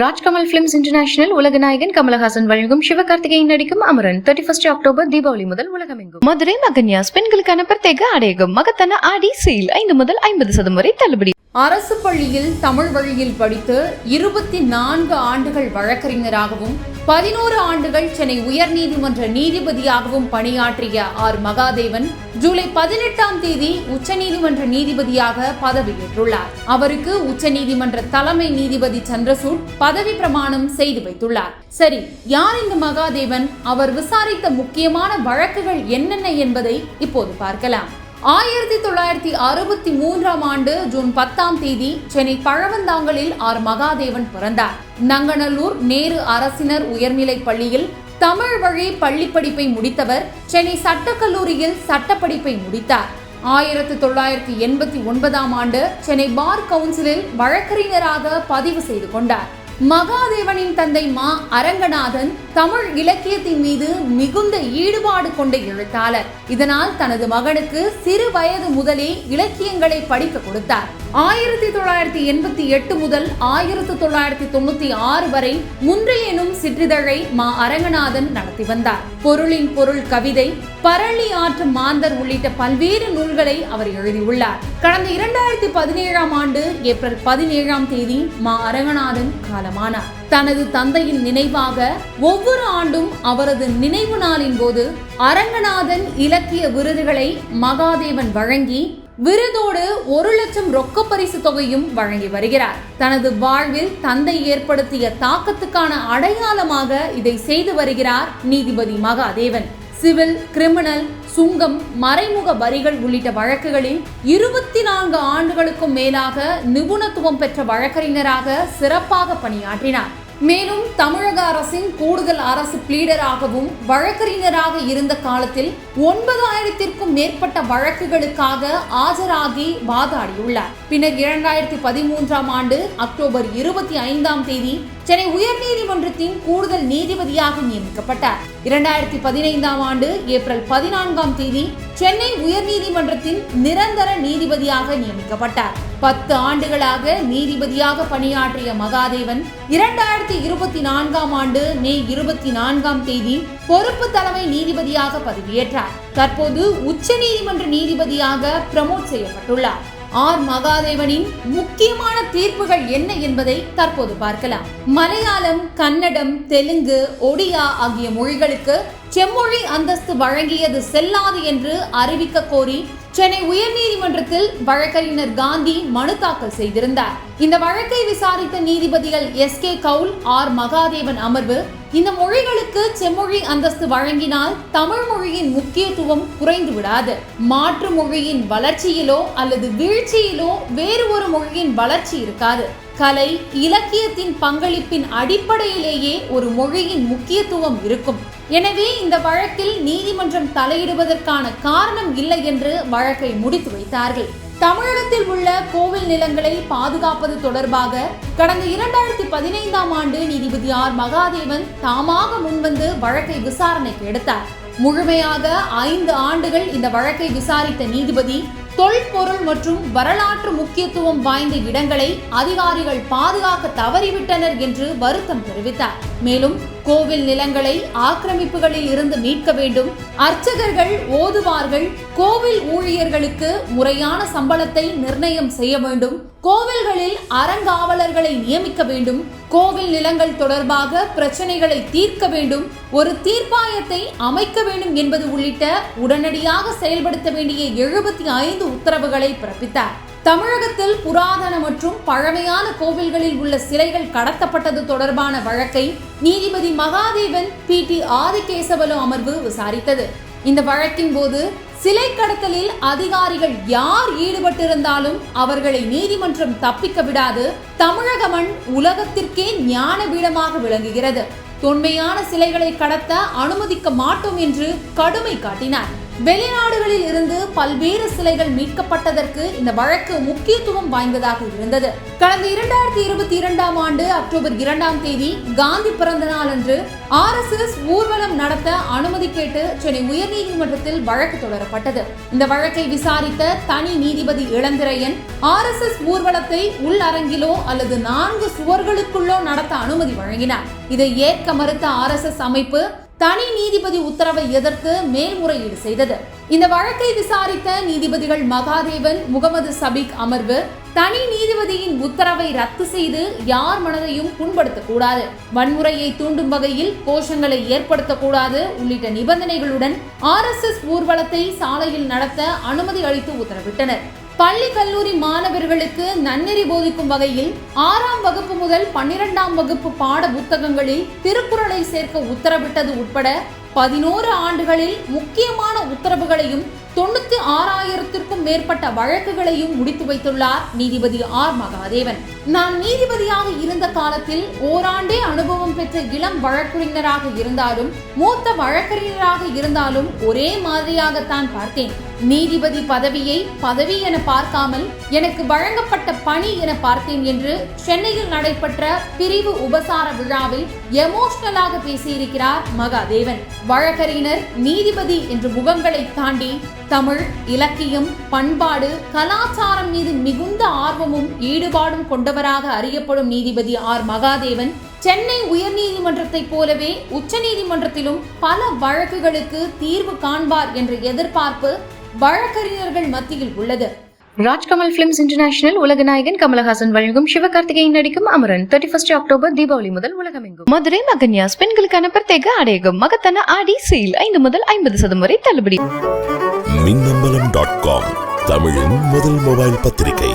Rajkamal films international உலக நாயகன் கமலஹாசன் வழங்கும் சிவகார்த்திகேயன் நடிக்கும் Amaran. Thirty first October Deepavali முதல் உலகமெங்கும். மதுரை மகன்யாஸ் பெண்களுக்கான பிரத்யேக ஆடையகம். மகத்தான ஆடி சேல். ஐந்து முதல் ஐம்பது சதம் வரை தள்ளுபடி. அரசு பள்ளியில் தமிழ் வழியில் படித்து இருபத்தி நான்கு ஆண்டுகள் வழக்கறிஞராகவும் பதினோரு ஆண்டுகள் சென்னை உயர்நீதிமன்ற நீதிபதியாகவும் பணியாற்றிய ஆர். மகாதேவன் ஜூலை பதினெட்டாம் தேதி உச்சநீதிமன்ற நீதிபதியாக பதவியேற்றுள்ளார் அவருக்கு உச்சநீதிமன்ற தலைமை நீதிபதி சந்திரசூட் பதவி பிரமாணம் செய்து வைத்துள்ளார். சரி யார் இந்த மகாதேவன்? அவர் விசாரித்த முக்கியமான வழக்குகள் என்னென்ன என்பதை இப்போது பார்க்கலாம். ஆயிரத்தி தொள்ளாயிரத்தி அறுபத்தி மூன்றாம் ஆண்டு ஜூன் பத்தாம் தேதி சென்னை பழவந்தாங்கலில் ஆர் மகாதேவன் பிறந்தார். நங்கநல்லூர் நேரு அரசினர் உயர்நிலைப் பள்ளியில் தமிழ் வழி பள்ளிப்படிப்பை முடித்தவர் சென்னை சட்டக்கல்லூரியில் சட்டப்படிப்பை முடித்தார். ஆயிரத்தி தொள்ளாயிரத்தி எண்பத்தி ஒன்பதாம் ஆண்டு சென்னை பார் கவுன்சிலில் வழக்கறிஞராக பதிவு செய்து கொண்டார். மகாதேவனின் தந்தை மா அரங்கநாதன் தமிழ் இலக்கியத்தின் மீது மிகுந்த ஈடுபாடு கொண்ட எழுத்தாளர். இதனால் தனது மகனுக்கு சிறு வயது முதலே இலக்கியங்களை படிக்க கொடுத்தார். ஆயிரத்தி தொள்ளாயிரத்தி எண்பத்தி எட்டு முதல் ஆயிரத்தி தொள்ளாயிரத்தி தொண்ணூத்தி ஆறு வரை முன்றையனும் சிற்றிதழை மா அரங்கநாதன் நடத்தி வந்தார். பொருளின் பொருள் கவிதை பரளி ஆற்று மாந்தர் உள்ளிட்ட பல்வேறு நூல்களை அவர் எழுதியுள்ளார். கடந்த இரண்டாயிரத்தி பதினேழாம் ஆண்டு ஏப்ரல் பதினேழாம் தேதி மா அரங்கநாதன் காலமானார் தனது தந்தையின் நினைவாக ஒவ்வொரு ஆண்டும் அவரது நினைவு நாளின் போது அரங்கநாதன் இலக்கிய விருதுகளை மகாதேவன் வழங்கி விருதோடு ஒரு லட்சம் ரொக்க பரிசு தொகையும் வழங்கி வருகிறார். தனது வாழ்வில் தந்தை ஏற்படுத்திய தாக்கத்துக்கான அடையாளமாக இதை செய்து வருகிறார் நீதிபதி மகாதேவன். சிவில் கிரிமினல் சுங்கம் மறைமுக வரிகள் உள்ளிட்ட வழக்குகளில் இருபத்தி நான்கு ஆண்டுகளுக்கும் மேலாக நிபுணத்துவம் பெற்ற வழக்கறிஞராக சிறப்பாக பணியாற்றினார். மேலும் தமிழக அரசின் கூடுதல் அரசு பிளீடராகவும் வழக்கறிஞராக இருந்த காலத்தில் ஒன்பதாயிரத்திற்கும் மேற்பட்ட வழக்குகளுக்காக ஆஜராகி வாதாடியுள்ளார். பின்னர் இரண்டாயிரத்தி பதிமூன்றாம் ஆண்டு அக்டோபர் இருபத்தி ஐந்தாம் தேதி சென்னை உயர்நீதிமன்றத்தின் கூடுதல் நீதிபதியாக நியமிக்கப்பட்டார். இரண்டாயிரத்தி பதினைந்தாம் ஆண்டு ஏப்ரல் பதினான்காம் தேதி சென்னை உயர்நீதிமன்றத்தின் நிரந்தர நீதிபதியாக நியமிக்கப்பட்டார். பத்து ஆண்டுகளாக நீதிபதியாக பணியாற்றிய மகாதேவன் இரண்டாயிரத்தி இருபத்தி நான்காம் ஆண்டு மே இருபத்தி நான்காம் தேதி பொறுப்பு தலைமை நீதிபதியாக பதவியேற்றார். தற்போது உச்ச நீதிமன்ற நீதிபதியாக ப்ரமோட் செய்யப்பட்டுள்ளார். ஆர். மகாதேவனின் முக்கியமான தீர்ப்புகள் என்ன என்பதை தற்போது பார்க்கலாம். மலையாளம் கன்னடம் தெலுங்கு ஒடியா ஆகிய மொழிகளுக்கு செம்மொழி அந்தஸ்து வழங்கியது செல்லாது என்று அறிவிக்க கோரி சென்னை உயர்நீதிமன்றத்தில் வழக்கறிஞர் காந்தி மனு தாக்கல் செய்திருந்தார். இந்த வழக்கை விசாரித்த நீதிபதிகள் S K Kaul R Mahadevan அமர்வு இந்த மொழிகளுக்கு செம்மொழி அந்தஸ்து வழங்கினால் தமிழ் மொழியின் முக்கியத்துவம் குறைந்து விடாது மாற்று மொழியின் வளர்ச்சியிலோ அல்லது வீழ்ச்சியிலோ வேறு ஒரு மொழியின் வளர்ச்சி இருக்காது. கலை இலக்கியத்தின் பங்களிப்பின் அடிப்படையிலேயே ஒரு மொழியின் முக்கியத்துவம் இருக்கும். எனவே இந்த வழக்கில் நீதிமன்றம் தலையிடுவதற்கான காரணம் இல்லை என்று வழக்கை முடித்து வைத்தார்கள். தமிழகத்தில் உள்ள கோவில் நிலங்களை பாதுகாப்பது தொடர்பாக கடந்த இரண்டாயிரத்தி பதினைந்தாம் ஆண்டு நீதிபதி ஆர். மகாதேவன் தாமாக முன்வந்து வழக்கை விசாரணைக்கு எடுத்தார். முழுமையாக ஐந்து ஆண்டுகள் இந்த வழக்கை விசாரித்த நீதிபதி தொல்பொருள் மற்றும் வரலாற்று முக்கியத்துவம் வாய்ந்த இடங்களை அதிகாரிகள் பாதுகாக்க தவறிவிட்டனர் என்று வருத்தம் தெரிவித்தார். மேலும் கோவில் நிலங்களை ஆக்கிரமிப்புகளில் இருந்து மீட்க வேண்டும். அர்ச்சகர்கள் ஓதுவார்கள் கோவில் ஊழியர்களுக்கு முறையான சம்பளத்தை நிர்ணயம் செய்ய வேண்டும். கோவில்களில் அறங்காவலர்களை நியமிக்க வேண்டும். கோவில் நிலங்கள் தொடர்பாக பிரச்சனைகளை தீர்க்க வேண்டும். ஒரு தீர்ப்பாயத்தை அமைக்க வேண்டும் என்பது உள்ளிட்ட உடனடியாக செயல்படுத்த வேண்டிய எழுபத்தி ஐந்து உத்தரவுகளை பிறப்பித்தார். தமிழகத்தில் புராதன மற்றும் பழமையான கோவில்களில் உள்ள சிலைகள் கடத்தப்பட்டது தொடர்பான வழக்கை நீதிபதி மகாதேவன் பி. டி. ஆதிகேசவலு அமர்வு விசாரித்தது. இந்த வழக்கின் போது சிலை கடத்தலில் அதிகாரிகள் யார் ஈடுபட்டிருந்தாலும் அவர்களை நீதிமன்றம் தப்பிக்க விடாது. தமிழக மண் உலகத்திற்கே ஞான பீடமாக விளங்குகிறது. தொன்மையான சிலைகளை கடத்த அனுமதிக்க மாட்டோம் என்று கடுமை காட்டினார். வெளிநாடுகளில் இருந்து பல்வேறு சிலைகள் மீட்கப்பட்டதற்கு இந்த வழக்கு முக்கியத்துவம் வாய்ந்ததாக இருந்தது. கடந்த இரண்டாயிரத்தி இருபத்தி இரண்டாம் ஆண்டு அக்டோபர் இரண்டாம் தேதி காந்தி பிறந்த நாள் அன்று ஆர்எஸ்எஸ் ஊர்வலம் நடத்த அனுமதி கேட்டு சென்னை உயர்நீதிமன்றத்தில் வழக்கு தொடரப்பட்டது. இந்த வழக்கை விசாரித்த தனி நீதிபதி இளந்திரையன் ஆர்எஸ்எஸ் ஊர்வலத்தை உள் அரங்கிலோ அல்லது நான்கு சுவர்களுக்குள்ளோ நடத்த அனுமதி வழங்கினார். இதை ஏற்க மறுத்த ஆர்எஸ்எஸ் அமைப்பு தனி நீதிபதி உத்தரவை எதிர்த்து மேல்முறையீடு செய்தது. இந்த வழக்கை விசாரித்த நீதிபதிகள் மகாதேவன் முகமது சபிக் அமர்வு தனி நீதிபதியின் உத்தரவை ரத்து செய்து யார் மனதையும் புண்படுத்தக்கூடாது. வன்முறையை தூண்டும் வகையில் கோஷங்களை ஏற்படுத்தக்கூடாது உள்ளிட்ட நிபந்தனைகளுடன் ஆர்எஸ்எஸ் ஊர்வலத்தை சாலையில் நடத்த அனுமதி அளித்து உத்தரவிட்டனர். பள்ளி கல்லூரி மாணவர்களுக்கு நன்னெறி போதிக்கும் வகையில் ஆறாம் வகுப்பு முதல் பன்னிரெண்டாம் வகுப்பு பாட புத்தகங்களில் திருக்குறளை சேர்க்க உத்தரவிட்டது உட்பட பதினோரு ஆண்டுகளில் முக்கியமான உத்தரவுகளையும் தொண்ணூத்தி ஆறாயிரத்திற்கும் மேற்பட்ட வழக்குகளையும் முடித்து வைத்துள்ளார் நீதிபதி ஆர் மகாதேவன். நான் நீதிபதியாக இருந்த காலத்தில் ஓராண்டே அனுபவம் பெற்ற இளம் வழக்கறிஞராக இருந்தாலும் மூத்த வழக்கறிஞராக இருந்தாலும் ஒரே மாதிரியாகத்தான் பார்த்தேன். நீதிபதி பதவியை பதவி என பார்க்காமல் எனக்கு வழங்கப்பட்ட பணி என பார்த்தேன் என்று சென்னையில் நடைபெற்ற பிரிவு உபசார விழாவில் எமோஷனலாக பேசியிருக்கிறார் மகாதேவன். வழக்கறிஞர் நீதிபதி என்ற முகங்களை தாண்டி தமிழ் இலக்கியம் பண்பாடு கலாச்சாரம் மீது மிகுந்த ஆர்வமும் ஈடுபாடும் கொண்டவராக அறியப்படும் நீதிபதி ஆர். மகாதேவன் சென்னை உயர்நீதிமன்றத்தைப் போலவே உச்சநீதிமன்றத்திலும் பல வழக்குகளுக்கு தீர்வு காண்பார் என்ற எதிர்பார்ப்பு வழக்கறிஞர்கள் மத்தியில் உள்ளது. ராஜ்கமல் பிலிம்ஸ் இன்டர்நேஷனல் உலகநாயகன் கமலஹாசன் வழங்கும் சிவகார்த்திகேயன் நடிக்கும் Amaran thirty first October Deepavali முதல் உலகமெங்கும். மதுரை மகன்யாஸ் பெண்களுக்கான பிரத்யேக அடையகம் மகத்தான ஆடி சேல் ஐந்து முதல் ஐம்பது சதம் வரை தள்ளுபடி. மின்னம்பலம் டாட் காம் தமிழின் முதல் மொபைல் பத்திரிகை.